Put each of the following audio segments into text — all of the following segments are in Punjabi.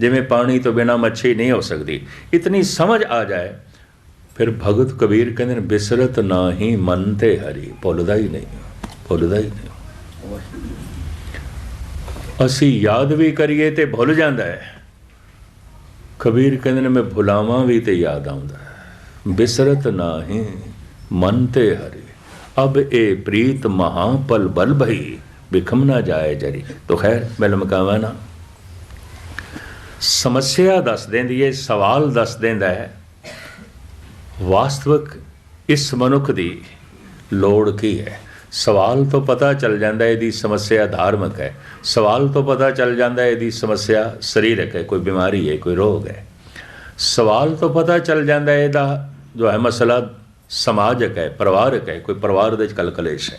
ਜਿਵੇਂ ਪਾਣੀ ਤੋਂ ਬਿਨਾ ਮੱਛੀ ਨਹੀਂ ਹੋ ਸਕਦੀ। ਇਤਨੀ ਸਮਝ ਆ ਜਾਏ, ਫਿਰ ਭਗਤ ਕਬੀਰ ਕਹਿੰਦੇ ਨੇ, ਬਿਸਰਤ ਨਾਹੀ ਮਨ ਤੇ ਹਰੀ, ਭੁੱਲਦਾ ਹੀ ਨਹੀਂ, ਭੁੱਲਦਾ ਹੀ ਨਹੀਂ। ਅਸੀਂ ਯਾਦ ਵੀ ਕਰੀਏ ਤੇ ਭੁੱਲ ਜਾਂਦਾ ਹੈ। ਕਬੀਰ ਕਹਿੰਦੇ ਨੇ, ਮੈਂ ਭੁਲਾਵਾਂ ਵੀ ਤੇ ਯਾਦ ਆਉਂਦਾ ਹੈ। ਬਿਸਰਤ ਨਾਹੀ ਮਨ ਤੇ ਹਰੀ, ਅਬ ਇਹ ਪ੍ਰੀਤ ਮਹਾ ਪਲ ਬਲ ਭਈ ਬਿਖਮ ਨਾ ਜਾਏ ਜਰੀ। ਤੋ ਖੈਰ, ਮੈਂ ਲਮਕਾਵਾਂ ਨਾ। ਸਮੱਸਿਆ ਦੱਸ ਦਿੰਦੀ ਹੈ ਸਵਾਲ ਦੱਸ ਦਿੰਦਾ ਹੈ। ਵਾਸਤਵਿਕ ਇਸ ਮਨੁੱਖ ਦੀ ਲੋੜ ਕੀ ਹੈ? ਸਵਾਲ ਤੋਂ ਪਤਾ ਚੱਲ ਜਾਂਦਾ ਹੈ, ਇਹਦੀ ਸਮੱਸਿਆ ਧਾਰਮਿਕ ਹੈ। ਸਵਾਲ ਤੋਂ ਪਤਾ ਚੱਲ ਜਾਂਦਾ ਹੈ, ਇਹਦੀ ਸਮੱਸਿਆ ਸਰੀਰਕ ਹੈ, ਕੋਈ ਬਿਮਾਰੀ ਹੈ, ਕੋਈ ਰੋਗ ਹੈ। ਸਵਾਲ ਤੋਂ ਪਤਾ ਚੱਲ ਜਾਂਦਾ ਹੈ, ਇਹਦਾ ਜੋ ਹੈ ਮਸਲਾ ਸਮਾਜਿਕ ਹੈ, ਪਰਿਵਾਰਕ ਹੈ, ਕੋਈ ਪਰਿਵਾਰ ਦੇ ਵਿੱਚ ਕਲਕਲੇਸ਼ ਹੈ।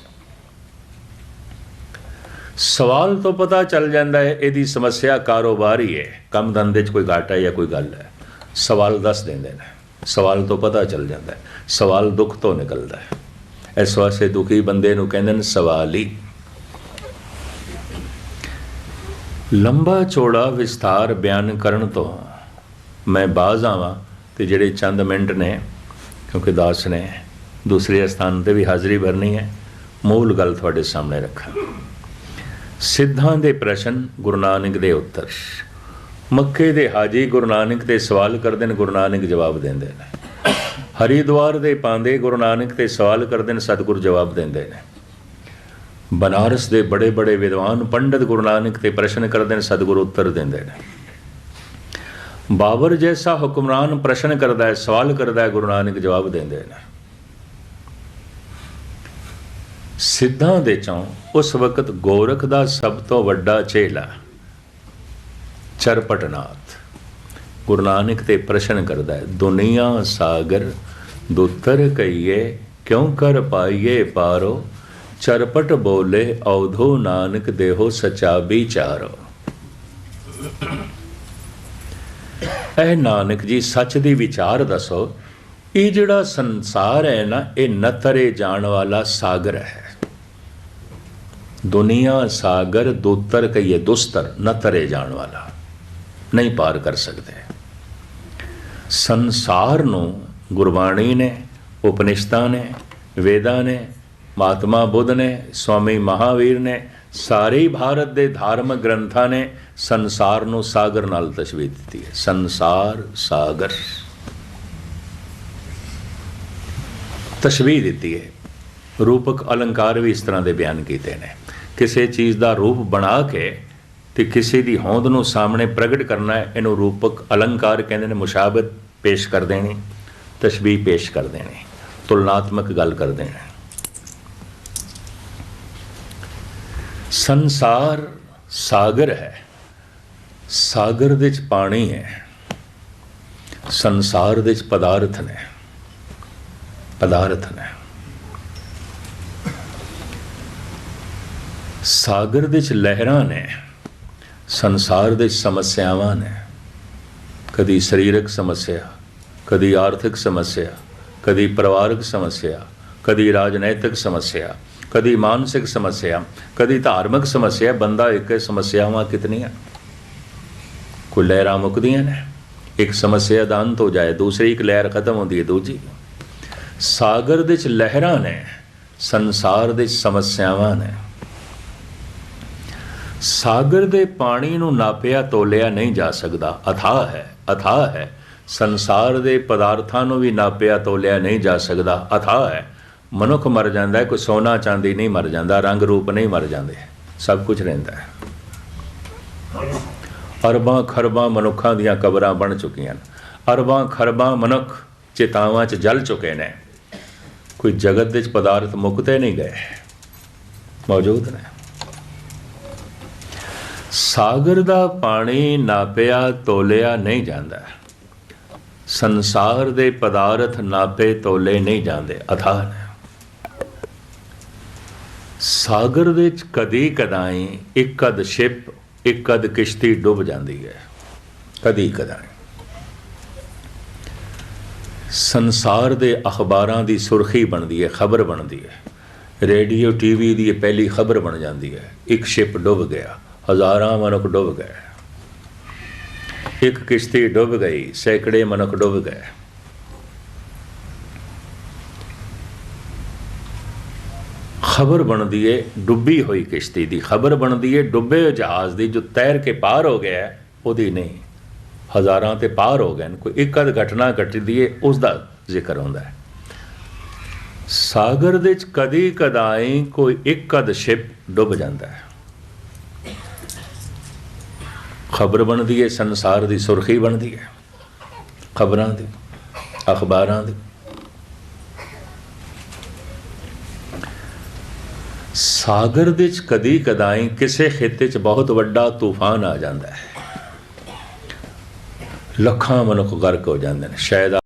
ਸਵਾਲ ਤੋਂ ਪਤਾ ਚੱਲ ਜਾਂਦਾ ਹੈ, ਇਹਦੀ ਸਮੱਸਿਆ ਕਾਰੋਬਾਰ ਹੀ ਹੈ ਕੰਮ ਧੰਦੇ 'ਚ ਕੋਈ ਘਾਟਾ ਹੈ ਜਾਂ ਕੋਈ ਗੱਲ ਹੈ। ਸਵਾਲ ਦੱਸ ਦਿੰਦੇ ਨੇ, ਸਵਾਲ ਤੋਂ ਪਤਾ ਚੱਲ ਜਾਂਦਾ ਹੈ, ਸਵਾਲ ਦੁੱਖ ਤੋਂ ਨਿਕਲਦਾ ਹੈ। ਇਸ ਵਾਸਤੇ ਦੁਖੀ ਬੰਦੇ ਨੂੰ ਕਹਿੰਦੇ ਨੇ ਸਵਾਲੀ। ਲੰਬਾ ਚੌੜਾ ਵਿਸਥਾਰ ਬਿਆਨ ਕਰਨ ਤੋਂ ਮੈਂ ਬਾਜ਼ ਆਵਾਂ ਤੇ ਜਿਹੜੇ ਚੰਦ ਮਿੰਟ ਨੇ, ਕਿਉਂਕਿ ਦਾਸ ਨੇ ਦੂਸਰੇ ਸਥਾਨ ਤੇ ਵੀ ਹਾਜ਼ਰੀ ਭਰਨੀ ਹੈ, ਮੂਲ ਗੱਲ ਤੁਹਾਡੇ ਸਾਹਮਣੇ ਰੱਖਾਂ। ਸਿੱਧਾਂ ਦੇ ਪ੍ਰਸ਼ਨ ਗੁਰੂ ਨਾਨਕ ਦੇ ਉੱਤਰ। ਮੱਕੇ ਦੇ ਹਾਜੀ ਗੁਰੂ ਨਾਨਕ ਦੇ ਸਵਾਲ ਕਰਦੇ ਨੇ, ਗੁਰੂ ਨਾਨਕ ਜਵਾਬ ਦਿੰਦੇ ਨੇ। ਹਰੀਦੁਆਰ ਦੇ ਪਾਂਦੇ ਗੁਰੂ ਨਾਨਕ ਤੇ ਸਵਾਲ ਕਰਦੇ ਨੇ, ਸਤਿਗੁਰ ਜਵਾਬ ਦਿੰਦੇ ਨੇ। ਬਨਾਰਸ ਦੇ ਬੜੇ ਬੜੇ ਵਿਦਵਾਨ ਪੰਡਤ ਗੁਰੂ ਨਾਨਕ ਤੇ ਪ੍ਰਸ਼ਨ ਕਰਦੇ ਨੇ, ਸਤਿਗੁਰ ਉੱਤਰ ਦਿੰਦੇ ਨੇ। ਬਾਬਰ ਜੈਸਾ ਹੁਕਮਰਾਨ ਪ੍ਰਸ਼ਨ ਕਰਦਾ ਹੈ, ਸਵਾਲ ਕਰਦਾ ਹੈ, ਗੁਰੂ ਨਾਨਕ ਜਵਾਬ ਦਿੰਦੇ ਨੇ। ਸਿੱਧਾਂ ਦੇ ਚੋਂ ਉਸ ਵਕਤ ਗੋਰਖ ਦਾ ਸਭ ਤੋਂ ਵੱਡਾ ਚੇਲਾ ਚਰਪਟਨਾਥ। ਗੁਰੂ ਨਾਨਕ ਤੇ ਪ੍ਰਸ਼ਨ ਕਰਦਾ ਹੈ, ਦੁਨੀਆ ਸਾਗਰ, ਦੁੱਤਰ ਕਈਏ ਕਿਉਂ ਕਰ ਪਾਈਏ ਪਾਰੋ? ਚਰਪਟ ਬੋਲੇ, ਔਧੋ ਨਾਨਕ ਦੇਹੋ ਸਚਾ ਵਿਚਾਰੋ ਇਹ ਨਾਨਕ ਜੀ, ਸੱਚ ਦੀ ਵਿਚਾਰ ਦੱਸੋ, ਇਹ ਜਿਹੜਾ ਸੰਸਾਰ ਹੈ ਨਾ, ਇਹ ਨਤਰੇ ਜਾਣ ਵਾਲਾ ਸਾਗਰ ਹੈ। ਦੁਨੀਆ ਸਾਗਰ ਦੋਤਰ ਕਹੀਏ ਦੁਸਤਰ ਨਤਰੇ ਜਾਣ ਵਾਲਾ। ਨਹੀਂ ਪਾਰ ਕਰ ਸਕਦੇ। ਸੰਸਾਰ ਨੂੰ ਗੁਰਬਾਣੀ ਨੇ ਉਪਨਿਸ਼ਦਾਂ ਨੇ, ਵੇਦਾਂ ਨੇ, ਮਹਾਤਮਾ ਬੁੱਧ ਨੇ, ਸਵਾਮੀ ਮਹਾਵੀਰ ਨੇ, ਸਾਰੇ ਹੀ ਭਾਰਤ ਦੇ ਧਾਰਮਿਕ ਗ੍ਰੰਥਾਂ ਨੇ ਸੰਸਾਰ ਨੂੰ ਸਾਗਰ ਨਾਲ ਤਸ਼ਬੀਹ ਦਿੱਤੀ ਹੈ। ਸੰਸਾਰ ਸਾਗਰ। ਤਸ਼ਬੀਹ ਦਿੱਤੀ ਹੈ। ਰੂਪਕ ਅਲੰਕਾਰ ਵੀ ਇਸ ਤਰ੍ਹਾਂ ਦੇ ਬਿਆਨ ਕੀਤੇ ਨੇ। ਕਿਸੇ ਚੀਜ਼ ਦਾ ਰੂਪ ਬਣਾ ਕੇ ਤੇ ਕਿਸੇ ਦੀ ਹੋਂਦ ਨੂੰ ਸਾਹਮਣੇ ਪ੍ਰਗਟ ਕਰਨਾ ਇਹਨੂੰ ਰੂਪਕ ਅਲੰਕਾਰ ਕਹਿੰਦੇ ਨੇ, ਮੁਸ਼ਾਬਤ ਪੇਸ਼ ਕਰ ਦੇਣੀ, ਤਸ਼ਬੀਹ ਪੇਸ਼ ਕਰ ਦੇਣੀ, ਤੁਲਨਾਤਮਕ ਗੱਲ ਕਰ ਦੇਣਾ। ਸੰਸਾਰ ਸਾਗਰ ਹੈ, ਸਾਗਰ ਦੇ ਵਿੱਚ ਪਾਣੀ ਹੈ, ਸੰਸਾਰ ਦੇ ਵਿੱਚ ਪਦਾਰਥ ਨੇ ਪਦਾਰਥ ਨੇ। ਸਾਗਰ ਦੇ ਵਿੱਚ ਲਹਿਰਾਂ ਨੇ, ਸੰਸਾਰ ਦੇ ਸਮੱਸਿਆਵਾਂ ਨੇ। ਕਦੀ ਸਰੀਰਕ ਸਮੱਸਿਆ, ਕਦੀ ਆਰਥਿਕ ਸਮੱਸਿਆ, ਕਦੀ ਪਰਿਵਾਰਕ ਸਮੱਸਿਆ, ਕਦੀ ਰਾਜਨੈਤਿਕ ਸਮੱਸਿਆ, ਕਦੀ ਮਾਨਸਿਕ ਸਮੱਸਿਆ, ਕਦੀ ਧਾਰਮਿਕ ਸਮੱਸਿਆ, ਬੰਦਾ ਇੱਕ ਸਮੱਸਿਆਵਾਂ ਕਿਤਨੀਆਂ? ਕੋਈ ਲਹਿਰਾਂ ਮੁੱਕਦੀਆਂ ਨੇ? ਇੱਕ ਸਮੱਸਿਆ ਦਾ ਅੰਤ ਹੋ ਜਾਏ, ਦੂਸਰੀ ਇੱਕ ਲਹਿਰ ਖਤਮ ਹੁੰਦੀ ਹੈ, ਦੂਜੀ। ਸਾਗਰ ਦੇ ਚ ਲਹਿਰਾਂ ਨੇ, ਸੰਸਾਰ ਦੇ ਸਮੱਸਿਆਵਾਂ ਨੇ। ਸਾਗਰ ਦੇ ਪਾਣੀ ਨੂੰ ਨਾਪਿਆ ਤੋਲਿਆ ਨਹੀਂ ਜਾ ਸਕਦਾ। ਅਥਾਹ ਹੈ ਅਥਾਹ ਹੈ। ਸੰਸਾਰ ਦੇ ਪਦਾਰਥਾਂ ਨੂੰ ਵੀ ਨਾਪਿਆ ਤੋਲਿਆ ਨਹੀਂ ਜਾ ਸਕਦਾ। ਅਥਾਹ ਹੈ। ਮਨੁੱਖ ਮਰ ਜਾਂਦਾ ਹੈ, ਕੋਈ ਸੋਨਾ ਚਾਂਦੀ ਨਹੀਂ ਮਰ ਜਾਂਦਾ, ਰੰਗ ਰੂਪ ਨਹੀਂ ਮਰ ਜਾਂਦੇ। ਸਭ ਕੁਝ ਰਹਿੰਦਾ ਹੈ। ਅਰਬਾਂ ਖਰਬਾਂ ਮਨੁੱਖਾਂ ਦੀਆਂ ਕਬਰਾਂ ਬਣ ਚੁੱਕੀਆਂ ਨੇ। ਅਰਬਾਂ ਖਰਬਾਂ ਮਨੁੱਖ ਚੇਤਾਵਾਂ 'ਚ ਜਲ ਚੁੱਕੇ ਨੇ। ਕੋਈ ਜਗਤ ਵਿੱਚ ਪਦਾਰਥ ਮੁੱਕਦੇ ਨਹੀਂ ਗਏ। ਮੌਜੂਦ ਨੇ। ਸਾਗਰ ਦਾ ਪਾਣੀ ਨਾਪਿਆ ਤੋਲਿਆ ਨਹੀਂ ਜਾਂਦਾ। ਸੰਸਾਰ ਦੇ ਪਦਾਰਥ ਨਾਪੇ ਤੋਲੇ ਨਹੀਂ ਜਾਂਦੇ, ਅਥਾਹ ਸਾਗਰ ਦੇ ਵਿੱਚ ਕਦੀ ਕਦਾਈ ਇੱਕ ਕਦ ਸ਼ਿਪ ਇੱਕ ਕਦ ਕਿਸ਼ਤੀ ਡੁੱਬ ਜਾਂਦੀ ਹੈ। ਕਦੀ ਕਦਾਈ। ਸੰਸਾਰ ਦੇ ਅਖਬਾਰਾਂ ਦੀ ਸੁਰਖੀ ਬਣਦੀ ਹੈ, ਖਬਰ ਬਣਦੀ ਹੈ। ਰੇਡੀਓ, ਟੀਵੀ ਦੀ ਇਹ ਪਹਿਲੀ ਖਬਰ ਬਣ ਜਾਂਦੀ ਹੈ। ਇੱਕ ਸ਼ਿਪ ਡੁੱਬ ਗਿਆ। ਹਜ਼ਾਰਾਂ ਮਨੁੱਖ ਡੁੱਬ ਗਏ। ਇੱਕ ਕਿਸ਼ਤੀ ਡੁੱਬ ਗਈ, ਸੈਂਕੜੇ ਮਨੁੱਖ ਡੁੱਬ ਗਏ। ਖਬਰ ਬਣਦੀ ਏ ਡੁੱਬੀ ਹੋਈ ਕਿਸ਼ਤੀ ਦੀ। ਖਬਰ ਬਣਦੀ ਏ ਡੁੱਬੇ ਹੋਏ ਜਹਾਜ਼ ਦੀ ਜੋ ਤੈਰ ਕੇ ਪਾਰ ਹੋ ਗਿਆ ਉਹਦੀ ਨਹੀਂ। ਹਜ਼ਾਰਾਂ ਤੇ ਪਾਰ ਹੋ ਗਏ ਨੇ, ਕੋਈ ਇੱਕ ਅਦ ਘਟਨਾ ਘਟਦੀ ਏ ਉਸ ਦਾ ਜ਼ਿਕਰ ਹੁੰਦਾ ਹੈ। ਸਾਗਰ ਦੇ ਵਿੱਚ ਕਦੀ ਕਦਾਈ ਕੋਈ ਇੱਕ ਅਦ ਸ਼ਿਪ ਡੁੱਬ ਜਾਂਦਾ ਹੈ। ਖਬਰ ਬਣਦੀ ਏ ਸੰਸਾਰ ਦੀ ਸੁਰਖੀ ਬਣਦੀ ਹੈ, ਖਬਰਾਂ ਦੀ, ਅਖਬਾਰਾਂ ਦੀ। ਸਾਗਰ ਦੇ ਚ ਕਦੀ ਕਦਾਈ ਕਿਸੇ ਖੇਤੇ ਚ ਬਹੁਤ ਵੱਡਾ ਤੂਫਾਨ ਆ ਜਾਂਦਾ ਹੈ। ਲੱਖਾਂ ਮਨੁੱਖ ਗਰਕ ਹੋ ਜਾਂਦੇ ਨੇ, ਸ਼ਾਇਦ